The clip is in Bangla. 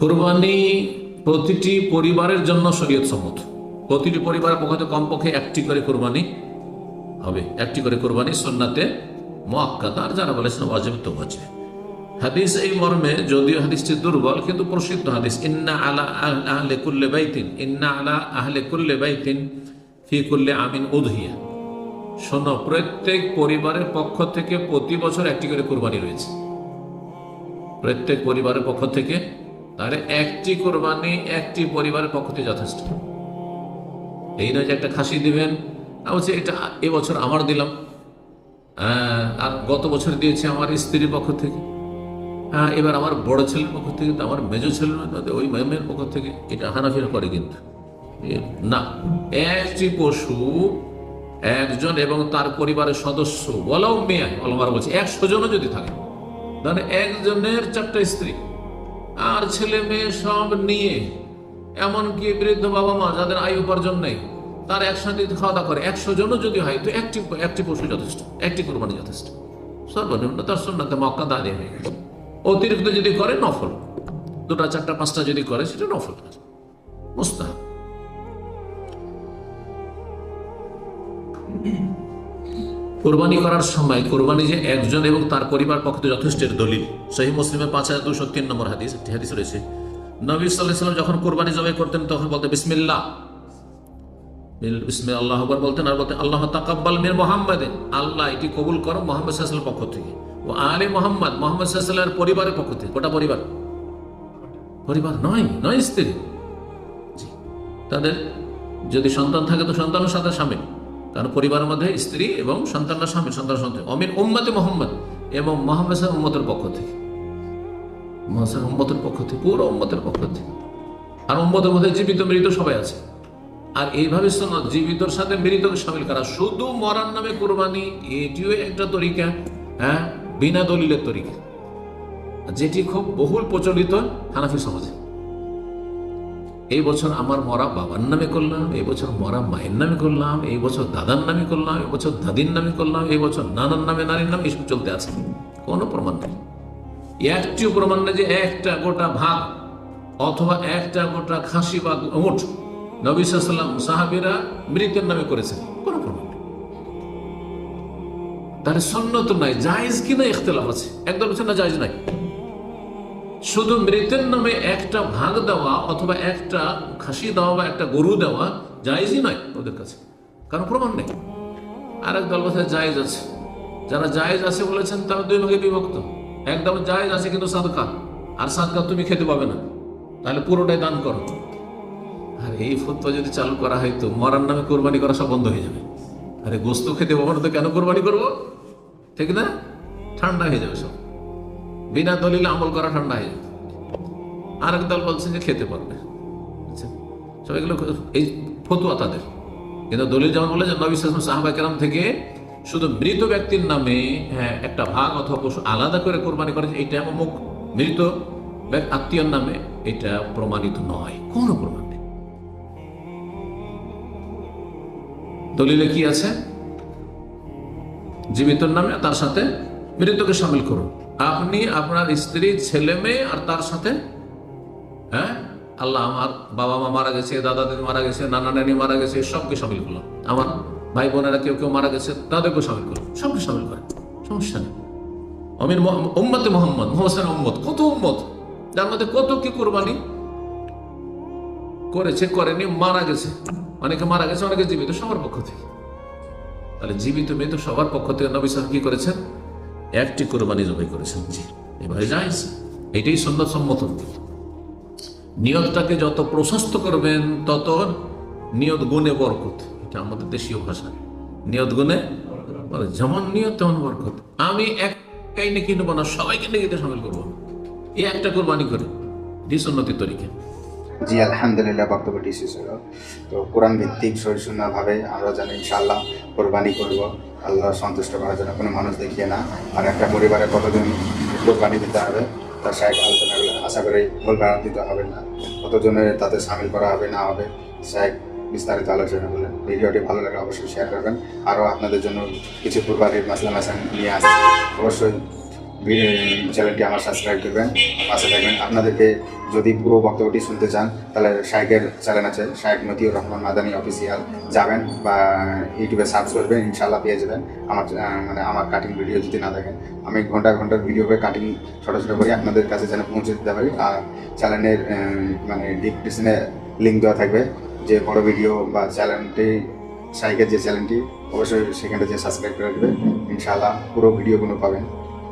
কোরবানি প্রতিটি পরিবারের জন্য শরীয়ত সম্মত। প্রতিটি পরিবারের পক্ষে কমপক্ষে একটি করে কোরবানি হবে। একটি করে কোরবানি সন্নাতে মোয়াক্কাদা। আর যারা বলেছেন ওয়াজিব, তো হাদিস এই মর্মে যদিও হাদিসটি দুর্বল, কিন্তু প্রসিদ্ধ হাদিস, ইন্না আলা আহলে কুল্লে বাইতিন, ইন্না আলা আহলে কুল্লে বাইতিন ফি কুল্লে আমিন উদহিয়া। শোনো, প্রত্যেক পরিবারের পক্ষ থেকে প্রতি বছর একটি করে কোরবানি রয়েছে। প্রত্যেক পরিবারের পক্ষ থেকে তাহলে একটি কোরবানি একটি পরিবারের পক্ষ যথেষ্ট। এই নয় যে একটা খাসি দিবেন বলছে এটা এবছর আমার দিলাম। হ্যাঁ, আর গত বছর দিয়েছে আমার স্ত্রীর পক্ষ থেকে। হ্যাঁ এবার আমার বড় ছেলের পক্ষ থেকে তো আমার মেজো ছেলের ওই মেয়ের পক্ষ থেকে এটা হানাফিরা করে কিন্তু। না একটি পশু একজন এবং তার পরিবারের সদস্য বলাও মেয়ে বলছে একশো জনও যদি থাকে তাহলে একজনের চারটা স্ত্রী। আর ছেলে মেয়ে সব নিয়ে, এমনকি বৃদ্ধ বাবা মা যাদের আয় উপার্জন নেই, তার একসাথে খাওয়া দাওয়া করে, একশো জনও যদি হয়, তো একটি একটি পশু যথেষ্ট, একটি কোরবানি যথেষ্ট। সর্বনিম্ন তার সন্ন্যাতে মক্কা দাঁড়িয়ে হয়ে গেছে অতিরিক্ত যদি করে, নফল। দুটা, চারটা, পাঁচটা যদি করে, সেটা নফল মুস্তাহ কোরবানি করার সময় কোরবানি যে একজন এবং তার পরিবার পক্ষ যথেষ্টের দলিল। সেই মুসলিমের পাঁচ হাজার দুশো তিন নম্বর হাদিস, একটি হাদিস রয়েছে। নবী সাল্লাম যখন কোরবানি জবাই করতেন, তখন বলতেন, বিসমিল্লাহ। বিসমিল্লাহ, আল্লাহ আকবার বলতেন আর বলতেন, আল্লাহ তাকাব্বাল মির মোহাম্মদে। আল্লাহ এটি কবুল করো মোহাম্মদ সাল্লামের পক্ষ থেকে। ও আলে মোহাম্মদ মোহাম্মদ সাল্লামের পরিবারের পক্ষ থেকে। গোটা পরিবার। পরিবার নয় নয় স্ত্রী। তাদের যদি সন্তান থাকে, তো সন্তানের সাথে সামিল কারণ পরিবারের মধ্যে স্ত্রী এবং সন্তানরা স্বামী সন্তান সন্তান অমিন উম্মতে মোহাম্মদ এবং মোহাম্মদ উম্মতের পক্ষ থেকে। মোহাম্মদ উম্মতের পক্ষ থেকে, পুরো উম্মতের পক্ষ থেকে। আর উম্মতের মধ্যে জীবিত, মৃত সবাই আছে। আর এইভাবে শোনো জীবিতর সাথে মৃতকে সামিল করা। শুধু মরার নামে কোরবানি, এটিও একটা তরিকা হ্যাঁ? বিনা দলিলের তরিকা। যেটি খুব বহুল প্রচলিত হানাফি সমাজে। এই বছর আমার মরা বাবার নামে করলাম, এই বছর মরা মায়ের নামে করলাম, এই বছর দাদার নামে করলাম, এই বছর দাদির নামে করলাম, এই বছর নানার নামে নারীর নামে এসব চলতে আছে। কোনো প্রমাণ নেই। একটিও প্রমাণ নেই যে একটা গোটা ভাগ অথবা একটা গোটা খাসি বা উঠ নবী সাল্লাম সাহাবিরা মৃতের নামে করেছেন। কোনো প্রমাণ নেই। তাহলে সন্ন্যত নাই, জায়েজ কিনা ইখতলাফ আছে? একদম না, জায়েজ নাই। শুধু মৃতের নামে একটা ভাগ দেওয়া অথবা একটা খাসি দেওয়া বা একটা গরু দেওয়া জায়েজই নয় ওদের কাছে। কারণ প্রমাণ নেই। আর এক দল কথা জায়েজ আছে। যারা জায়েজ আছে বলেছেন তারা দুই ভাগে বিভক্ত। একদম জায়েজ আছে কিন্তু সাদকা। আর সাদকা তুমি খেতে পাবে না। তাহলে পুরোটাই দান করো। আর এই ফতোয়া যদি চালু করা হয় তো মরার নামে কোরবানি করা সব বন্ধ হয়ে যাবে। আরে গোস্ত খেতে পাবো না তো কেন কোরবানি করব? ঠিক না? ঠান্ডা হয়ে যাবে সব। বিনা দলিলে আমল করা ঠান্ডা হয়ে আরেক দল বলছে যে খেতে পারবে? সব এগুলো এই ফতুয়া তাদের। কিন্তু দলিল যেমন বলে যে সাহাবা কেরাম থেকে শুধু মৃত ব্যক্তির নামে হ্যাঁ একটা ভাগ অথবা পশু আলাদা করে কোরবানি করেছে, এইটা অমুক মৃত নামে এটা প্রমাণিত নয়, কোনো প্রমাণ নেই। দলিলে কি আছে? জীবিতর নামে, তার সাথে মৃতকে সামিল করুন। আপনি আপনার স্ত্রী, ছেলে মেয়ে আর তার সাথে হ্যাঁ? আল্লাহ আমার বাবা মা মারা গেছে, দাদা দিদি মারা গেছে, নানা নানি মারা গেছে, সবকে সামিল করলাম আমার ভাই বোনেরা কেউ কেউ মারা গেছে, তাদেরকেও সামিল করলাম সবকে সামিল করে। সমস্যা নেই। অমির উম্মতে মোহাম্মদ মোহাম্মদ উম্মত। কত উম্মত? যার মধ্যে কত কি কোরবানি করেছে, করেনি, মারা গেছে। অনেকে মারা গেছে, অনেকে জীবিত, সবার পক্ষ থেকে। তাহলে জীবিত মৃত সবার পক্ষ থেকে নবী সাহেব কি করেছেন? একটি কোরবানি জবাই করেছেন। জি, এবারে যাইস এটাই সুন্দর সম্মত নিয়তটাকে যত প্রশস্ত করবেন, তত নিয়ত গুণে বরকত। এটা আমাদের দেশীয় ভাষা। নিয়ত গুণে যেমন নিয়ত, তেমন বরকত। আমি একাই নাকি নেব না, সবাইকে নেকিতে সামিল করব। এই একটা কোরবানি করে ডিসন্নতির তরিকা। জি, আলহামদুলিল্লাহ বক্তব্যটি শেষ হলো তো কোরআন ভিত্তিক ভাবে আমরা জানি ইনশাআল্লাহ কোরবানি করব। আল্লাহ সন্তুষ্ট করার জন্য কোনো মানুষ দেখিয়ে না। আর একটা পরিবারে কতজন কোরবানি দিতে হবে, তার সাহেব আলোচনা করলে আশা করি ভুল দিতে হবে না। কতজনের তাতে সামিল করা হবে, না হবে, সাহেব বিস্তারিত আলোচনা করলেন। ভিডিওটি ভালো লাগলে অবশ্যই শেয়ার করবেন। আরও আপনাদের জন্য কিছু কোরবানির মাসলা মাসান নিয়ে আসবেন অবশ্যই চ্যানেলটি আমার সাবস্ক্রাইব করবেন, পাশে থাকবেন। আপনাদেরকে যদি পুরো বক্তব্যটি শুনতে চান, তাহলে শাইকের চ্যানেল আছে শাইক মতিউর রহমান মাদানী অফিসিয়াল যাবেন বা ইউটিউবে সার্চ করবেন ইনশাল্লাহ পেয়ে যাবেন। আমার মানে আমার কাটিং ভিডিও যদি না দেখেন, আমি ঘণ্টা ঘণ্টার ভিডিও করে কাটিং ছোটো ছোটো করে আপনাদের কাছে যেন পৌঁছে দিতে পারি। আর চ্যানেলের মানে ডিসক্রিপশনে লিঙ্ক দেওয়া থাকবে, যে বড় ভিডিও বা চ্যানেলটি সাইকের যে চ্যানেলটি অবশ্যই সেখানটা যে সাবস্ক্রাইব করে দেবেন ইনশাআল্লাহ পুরো ভিডিওগুলো পাবেন